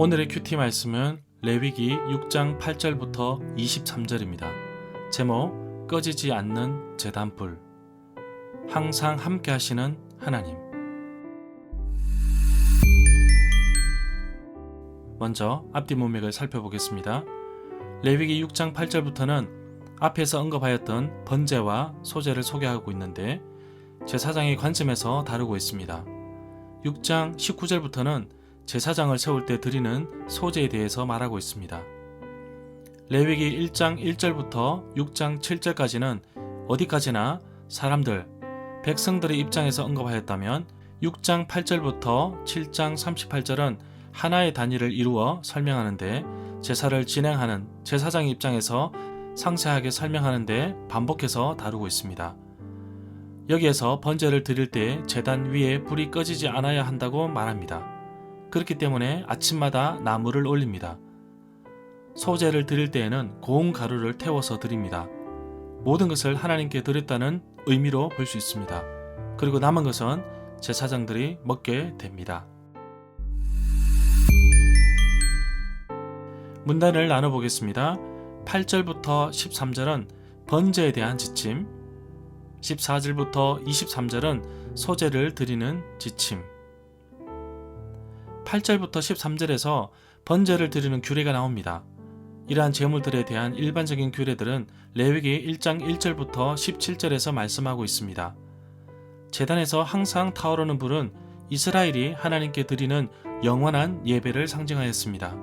오늘의 큐티 말씀은 레위기 6장 8절부터 23절입니다. 제목 꺼지지 않는 재단불 항상 함께 하시는 하나님 먼저 앞뒤 문맥을 살펴보겠습니다. 레위기 6장 8절부터는 앞에서 언급하였던 번제와 소제를 소개하고 있는데 제사장의 관점에서 다루고 있습니다. 6장 19절부터는 제사장을 세울 때 드리는 소제에 대해서 말하고 있습니다. 레위기 1장 1절부터 6장 7절까지는 어디까지나 사람들, 백성들의 입장에서 언급하였다면 6장 8절부터 7장 38절은 하나의 단위를 이루어 설명하는데 제사를 진행하는 제사장 입장에서 상세하게 설명하는데 반복해서 다루고 있습니다. 여기에서 번제를 드릴 때 제단 위에 불이 꺼지지 않아야 한다고 말합니다. 그렇기 때문에 아침마다 나무를 올립니다. 소제를 드릴 때에는 고운 가루를 태워서 드립니다. 모든 것을 하나님께 드렸다는 의미로 볼 수 있습니다. 그리고 남은 것은 제사장들이 먹게 됩니다. 문단을 나눠보겠습니다. 8절부터 13절은 번제에 대한 지침, 14절부터 23절은 소제를 드리는 지침, 8절부터 13절에서 번제를 드리는 규례가 나옵니다. 이러한 제물들에 대한 일반적인 규례들은 레위기 1장 1절부터 17절에서 말씀하고 있습니다. 재단에서 항상 타오르는 불은 이스라엘이 하나님께 드리는 영원한 예배를 상징하였습니다.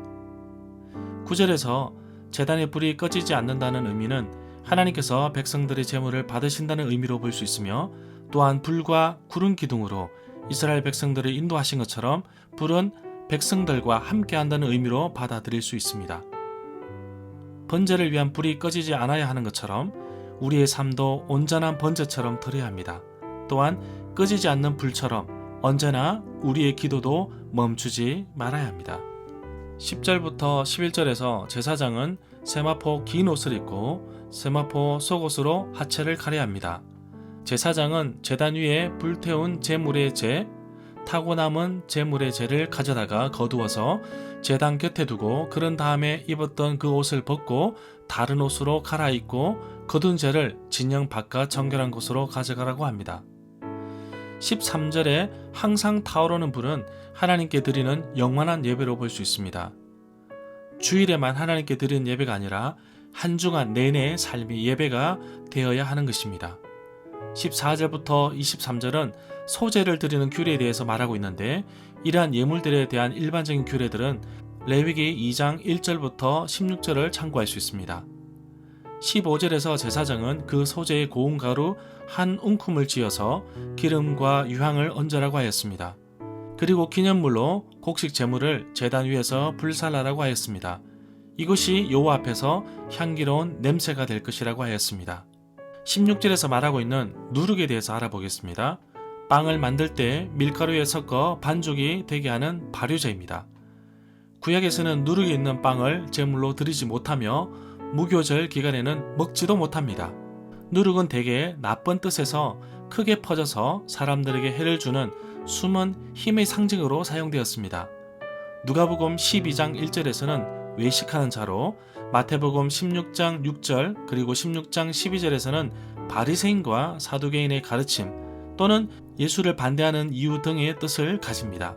9절에서 재단의 불이 꺼지지 않는다는 의미는 하나님께서 백성들의 제물을 받으신다는 의미로 볼 수 있으며 또한 불과 구름 기둥으로 이스라엘 백성들을 인도하신 것처럼 불은 백성들과 함께 한다는 의미로 받아들일 수 있습니다. 번제를 위한 불이 꺼지지 않아야 하는 것처럼 우리의 삶도 온전한 번제처럼 드려야 합니다. 또한 꺼지지 않는 불처럼 언제나 우리의 기도도 멈추지 말아야 합니다. 10절부터 11절에서 제사장은 세마포 긴 옷을 입고 세마포 속옷으로 하체를 가려야 합니다. 제사장은 제단 위에 불태운 제물의 재, 타고 남은 제물의 재를 가져다가 거두어서 제단 곁에 두고 그런 다음에 입었던 그 옷을 벗고 다른 옷으로 갈아입고 거둔 재를 진영 바깥 정결한 곳으로 가져가라고 합니다. 13절에 항상 타오르는 불은 하나님께 드리는 영원한 예배로 볼 수 있습니다. 주일에만 하나님께 드리는 예배가 아니라 한 주간 내내 삶이 예배가 되어야 하는 것입니다. 14절부터 23절은 소재를 드리는 규례에 대해서 말하고 있는데 이러한 예물들에 대한 일반적인 규례들은 레위기 2장 1절부터 16절을 참고할 수 있습니다. 15절에서 제사장은 그 소재의 고운 가루 한 웅큼을 쥐어서 기름과 유향을 얹으라고 하였습니다. 그리고 기념물로 곡식 제물을 제단 위에서 불살라라고 하였습니다. 이것이 여호와 앞에서 향기로운 냄새가 될 것이라고 하였습니다. 16절에서 말하고 있는 누룩에 대해서 알아보겠습니다. 빵을 만들 때 밀가루에 섞어 반죽이 되게 하는 발효제입니다. 구약에서는 누룩이 있는 빵을 제물로 드리지 못하며 무교절 기간에는 먹지도 못합니다. 누룩은 대개 나쁜 뜻에서 크게 퍼져서 사람들에게 해를 주는 숨은 힘의 상징으로 사용되었습니다. 누가복음 12장 1절에서는 외식하는 자로 마태복음 16장 6절 그리고 16장 12절에서는 바리새인과 사두개인의 가르침 또는 예수를 반대하는 이유 등의 뜻을 가집니다.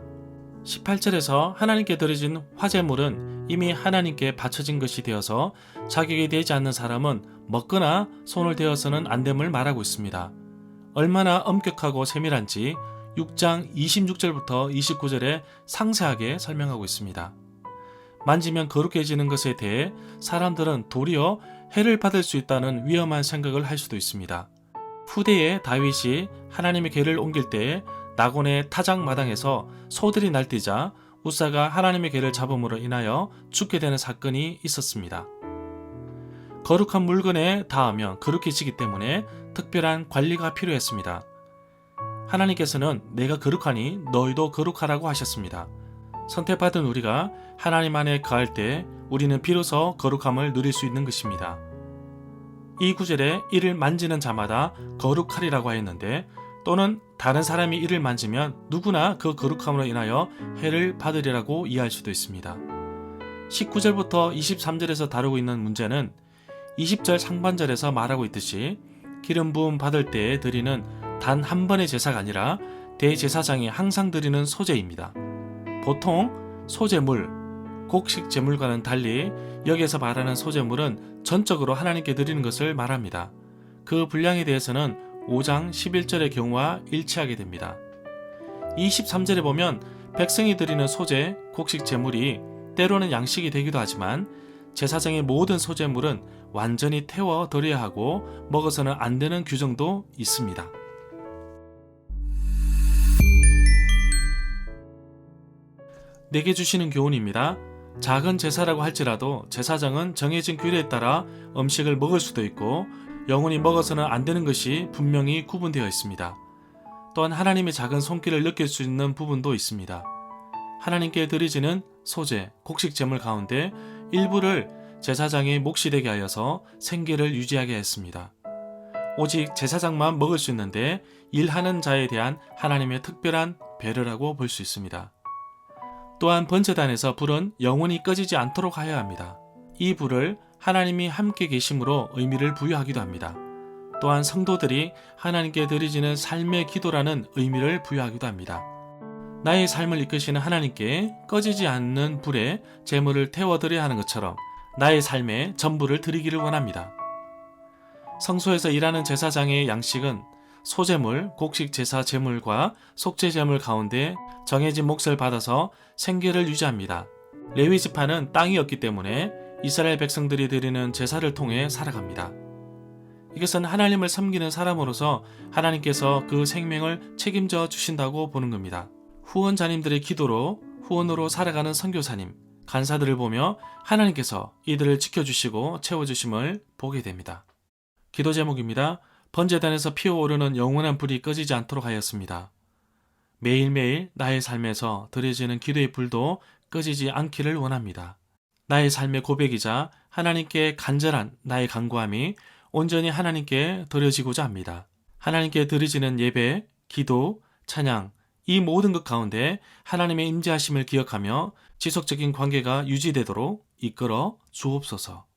18절에서 하나님께 드려진 화제물은 이미 하나님께 바쳐진 것이 되어서 자격이 되지 않는 사람은 먹거나 손을 대어서는 안 됨을 말하고 있습니다. 얼마나 엄격하고 세밀한지 6장 26절부터 29절에 상세하게 설명하고 있습니다. 만지면 거룩해지는 것에 대해 사람들은 도리어 해를 받을 수 있다는 위험한 생각을 할 수도 있습니다. 후대에 다윗이 하나님의 궤를 옮길 때 나곤의 타작 마당에서 소들이 날뛰자 우사가 하나님의 궤를 잡음으로 인하여 죽게 되는 사건이 있었습니다. 거룩한 물건에 닿으면 거룩해지기 때문에 특별한 관리가 필요했습니다. 하나님께서는 내가 거룩하니 너희도 거룩하라고 하셨습니다. 선택받은 우리가 하나님 안에 거할 때 우리는 비로소 거룩함을 누릴 수 있는 것입니다. 이 구절에 이를 만지는 자마다 거룩하리라고 하였는데 또는 다른 사람이 이를 만지면 누구나 그 거룩함으로 인하여 해를 받으리라고 이해할 수도 있습니다. 19절부터 23절에서 다루고 있는 문제는 20절 상반절에서 말하고 있듯이 기름 부음 받을 때에 드리는 단 한 번의 제사가 아니라 대제사장이 항상 드리는 소제입니다. 보통 소제물, 곡식 제물과는 달리 여기에서 말하는 소제물은 전적으로 하나님께 드리는 것을 말합니다. 그 분량에 대해서는 5장 11절의 경우와 일치하게 됩니다. 23절에 보면 백성이 드리는 소제, 곡식 제물이 때로는 양식이 되기도 하지만 제사장의 모든 소제물은 완전히 태워 드려야 하고 먹어서는 안 되는 규정도 있습니다. 내게 주시는 교훈입니다. 작은 제사라고 할지라도 제사장은 정해진 규례에 따라 음식을 먹을 수도 있고 영원히 먹어서는 안 되는 것이 분명히 구분되어 있습니다. 또한 하나님의 작은 손길을 느낄 수 있는 부분도 있습니다. 하나님께 드리지는 소재, 곡식 제물 가운데 일부를 제사장이 몫이 되게 하여서 생계를 유지하게 했습니다. 오직 제사장만 먹을 수 있는데 일하는 자에 대한 하나님의 특별한 배려라고 볼 수 있습니다. 또한 번제단에서 불은 영원히 꺼지지 않도록 하여야 합니다. 이 불을 하나님이 함께 계심으로 의미를 부여하기도 합니다. 또한 성도들이 하나님께 드리지는 삶의 기도라는 의미를 부여하기도 합니다. 나의 삶을 이끄시는 하나님께 꺼지지 않는 불에 재물을 태워드려야 하는 것처럼 나의 삶에 전부를 드리기를 원합니다. 성소에서 일하는 제사장의 양식은 소재물, 곡식 제사 제물과 속죄 제물 가운데 정해진 몫을 받아서 생계를 유지합니다. 레위 지파는 땅이었기 때문에 이스라엘 백성들이 드리는 제사를 통해 살아갑니다. 이것은 하나님을 섬기는 사람으로서 하나님께서 그 생명을 책임져 주신다고 보는 겁니다. 후원자님들의 기도로 후원으로 살아가는 선교사님, 간사들을 보며 하나님께서 이들을 지켜주시고 채워주심을 보게 됩니다. 기도 제목입니다. 번제단에서 피어오르는 영원한 불이 꺼지지 않도록 하였습니다. 매일매일 나의 삶에서 드려지는 기도의 불도 꺼지지 않기를 원합니다. 나의 삶의 고백이자 하나님께 간절한 나의 간구함이 온전히 하나님께 드려지고자 합니다. 하나님께 드려지는 예배, 기도, 찬양, 이 모든 것 가운데 하나님의 임재하심을 기억하며 지속적인 관계가 유지되도록 이끌어 주옵소서.